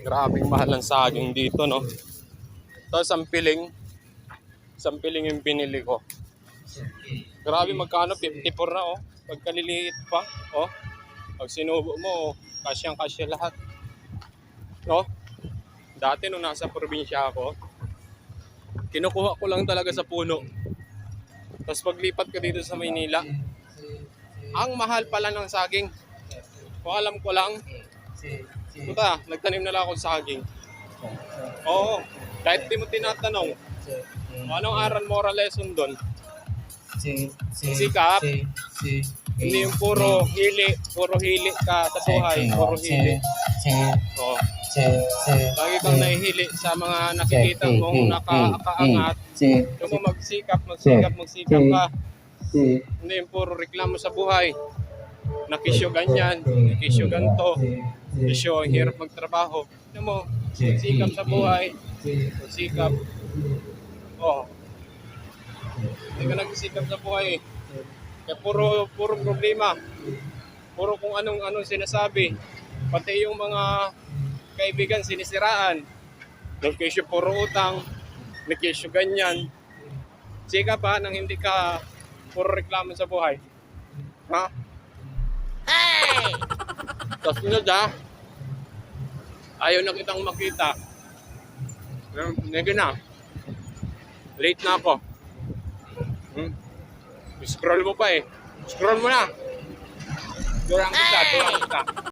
Grabing mahal ang saging dito, no? Tapos ang piling, yung pinili ko. Grabe magkano, 54 na, oh. Pagkaliliit pa, oh. Pag sinubo mo, oh, kasyang kasya lahat. No? Dati nung nasa probinsya ako, kinukuha ko lang talaga sa puno. Tapos paglipat ko dito sa Maynila, ang mahal pala ng saging. Kung alam ko lang, puta, nagtanim na lang ako ng saging. Oo, kahit di mo tinatanong, anong aral moral lesson doon, Sikap. hindi yung puro hili, puro hili ka sa buhay, puro hili. Oo. Lagi kang nahihili sa mga nakikita mong nakakaangat. Kung mo magsikap, magsikap, magsikap ka. Hindi yung puro reklamo sa buhay. Nakisyo ganyan, nakisyo ganto, nakisyo hirap magtrabaho. Ano mo, magsikap sa buhay, magsikap. Oh. Hindi ka nagsikap sa buhay eh. Kaya puro, puro problema. Puro kung anong anong sinasabi. Pati yung mga kaibigan sinisiraan. Nagkisyo puro utang, nagkisyo ganyan. Sika pa nang hindi ka puro reklamo sa buhay. Ha? Hey! Tapos sunod ha, ayaw na kitang makita. Nagin na. Late na ako. Hmm? Scroll mo pa eh. Scroll mo na. Durang kita, durang kita.